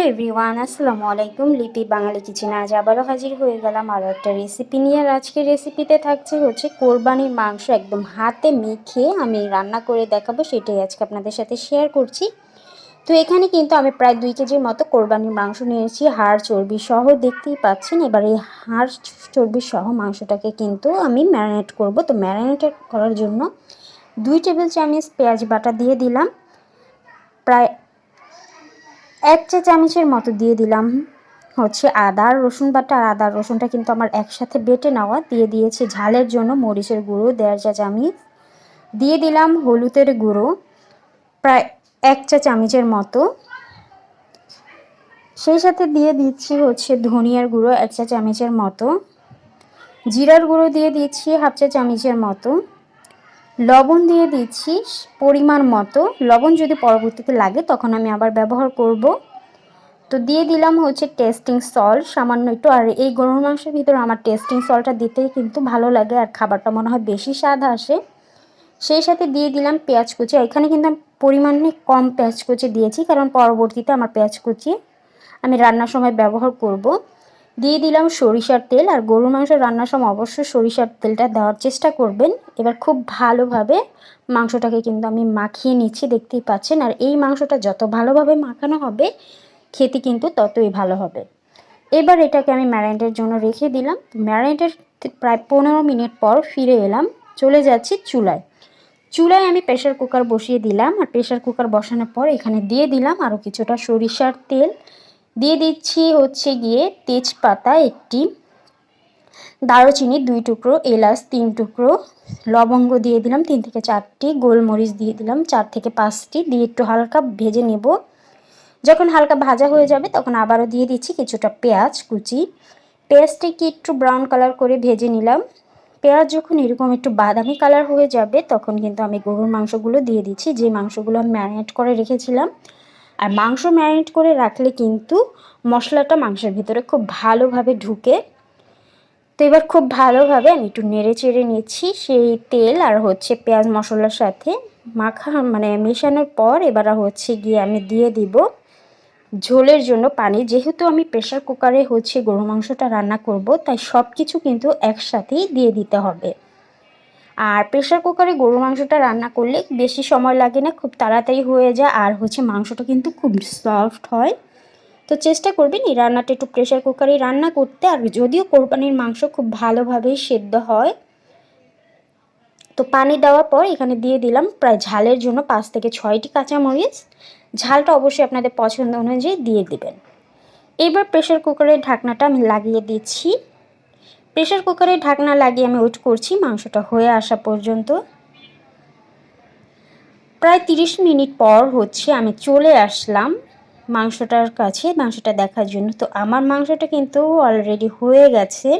Hello everyone, আসসালামু আলাইকুম। লিপি বাঙালি কিচেনে আজ আবারও হাজির হয়ে গেলাম আরও একটা রেসিপি নিয়ে। আর আজকের রেসিপিতে থাকছে হচ্ছে কোরবানির মাংস একদম হাতে মেখে আমি রান্না করে দেখাবো, সেটাই আজকে আপনাদের সাথে শেয়ার করছি। তো এখানে কিন্তু আমি প্রায় দুই কেজির মতো কোরবানির মাংস নিয়েছি, হাড় চর্বি সহ, দেখতেই পাচ্ছেন। এবার এই হাড় চর্বি সহ মাংসটাকে কিন্তু আমি ম্যারিনেট করব। তো ম্যারিনেট করার জন্য দুই টেবিল চামচ পেঁয়াজ বাটা দিয়ে দিলাম। প্রায় এক চা চামচের মতো দিয়ে দিলাম। হচ্ছে আদা, রসুন বাটা আর আদা, রসুনটা কিন্তু আমার একসাথে বেটে নেওয়া। দিয়ে দিয়েছি ঝালের জন্য মরিচের গুঁড়ো, দেড় চা চামচ। দিয়ে দিলাম হলুদের গুঁড়ো, প্রায় এক চা চামচের মতো। সেই সাথে দিয়ে দিচ্ছি হচ্ছে ধনিয়ার গুঁড়ো এক চা চামচের মতো। জিরার গুঁড়ো দিয়ে দিচ্ছি হাফ চা চামচের মতো। লবণ দিয়ে দিচ্ছি পরিমাণ মতো। লবণ যদি পরবর্তীতে লাগে তখন আমি আবার ব্যবহার করব। তো দিয়ে দিলাম হচ্ছে টেস্টিং সল্ট সামান্য একটু। আর এই গরুর মাংসের ভিতরে আমার টেস্টিং সল্টটা দিতেই কিন্তু ভালো লাগে আর খাবারটা মনে হয় বেশি স্বাদ আসে। সেই সাথে দিয়ে দিলাম পেঁয়াজ কুচি। এখানে কিন্তু আমি পরিমাণে কম পেঁয়াজ কুচি দিয়েছি, কারণ পরবর্তীতে আমার পেঁয়াজ কুচি আমি রান্নার সময় ব্যবহার করব। দিয়ে দিলাম সরিষার তেল আর গরুর মাংস রান্নার সময় অবশ্যই সরিষার তেলটা দেওয়ার চেষ্টা করবেন। এবার খুব ভালোভাবে মাংসটাকে কিন্তু আমি মাখিয়ে নিচ্ছি, দেখতেই পাচ্ছেন। আর এই মাংসটা যত ভালোভাবে মাখানো হবে, খেতে কিন্তু ততই ভালো হবে। এবার এটাকে আমি ম্যারিনেটের জন্য রেখে দিলাম। ম্যারিনেটের প্রায় পনেরো মিনিট পর ফিরে এলাম, চলে যাচ্ছি চুলায়। চুলায় আমি প্রেশার কুকার বসিয়ে দিলাম। আর প্রেশার কুকার বসানোর পর এখানে দিয়ে দিলাম আরও কিছুটা সরিষার তেল। দিয়ে দিচ্ছি হচ্ছে গিয়ে তেজপাতা একটি দারুচিনি দুই টুকরো, এলাচ তিন টুকরো, লবঙ্গ দিয়ে দিলাম তিন থেকে চারটি, গোলমরিচ দিয়ে দিলাম চার থেকে পাঁচটি, দিয়ে একটু হালকা ভেজে নেব। যখন হালকা ভাজা হয়ে যাবে তখন আবারও দিয়ে দিচ্ছি কিছুটা পেঁয়াজ কুচি। পেঁয়াজটিকে একটু ব্রাউন কালার করে ভেজে নিলাম। পেঁয়াজ যখন এরকম একটু বাদামি কালার হয়ে যাবে তখন কিন্তু আমি গরুর মাংসগুলো দিয়ে দিচ্ছি। যে মাংসগুলো আমি ম্যারিনেট করে রেখেছিলাম আর মাংস ম্যারিনেট করে রাখলে কিন্তু মশলাটা মাংসের ভিতরে খুব ভালোভাবে ঢুকে। তো এবার খুব ভালোভাবে আমি একটু নেড়ে চেড়ে নিচ্ছি সেই তেল আর হচ্ছে পেঁয়াজ মশলার সাথে। মাখা মানে মেশানোর পর এবার হচ্ছে গিয়ে আমি দিয়ে দিব ঝোলের জন্য পানি। যেহেতু আমি প্রেশার কুকারে হচ্ছে গরু মাংসটা রান্না করব, তাই সব কিছু কিন্তু একসাথেই দিয়ে দিতে হবে। আর প্রেশার কুকারে গরু মাংসটা রান্না করলে বেশি সময় লাগে না, খুব তাড়াতাড়ি হয়ে যায়। আর হচ্ছে মাংসটা কিন্তু খুব সফট হয়। তো চেষ্টা করবেন এই রান্নাটা একটু প্রেশার কুকারে রান্না করতে। আর যদিও কোরবানির মাংস খুব ভালোভাবেই সেদ্ধ হয়, তো পানি দেওয়ার পর এখানে দিয়ে দিলাম প্রায় ঝালের জন্য পাঁচ থেকে ছয়টি কাঁচামরিচ। ঝালটা অবশ্যই আপনাদের পছন্দ অনুযায়ী দিয়ে দিবেন। এবার প্রেশার কুকারের ঢাকনাটা আমি লাগিয়ে দিচ্ছি। প্রেশার কুকারে ঢাকনা লাগিয়ে আমি ওয়েট করছি, মাংসটা হয়ে আসা পর্যন্ত। প্রায় তিরিশ মিনিট পর হচ্ছে আমি চলে আসলাম মাংসটার কাছে, মাংসটা দেখার জন্য। তো আমার মাংসটা কিন্তু অলরেডি হয়ে গেছে।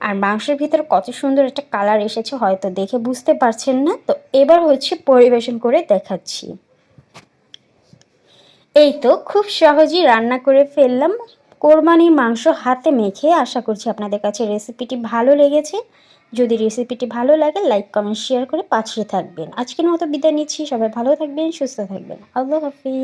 আর মাংসের ভিতরে কত সুন্দর একটা কালার এসেছে, হয়তো দেখে বুঝতে পারছেন না। তো এবার হচ্ছে পরিবেশন করে দেখাচ্ছি। এই তো খুব সহজেই রান্না করে ফেললাম। কোরবানির মাংস হাতে মেখে আশা করছি আপনাদের কাছে রেসিপিটি ভালো লেগেছে। যদি রেসিপিটি ভালো লাগে, লাইক, কমেন্ট, শেয়ার করে পাঠিয়ে থাকবেন। আজকের মতো বিদায় নিচ্ছি। সবাই ভালো থাকবেন, সুস্থ থাকবেন। আল্লাহ হাফিজ।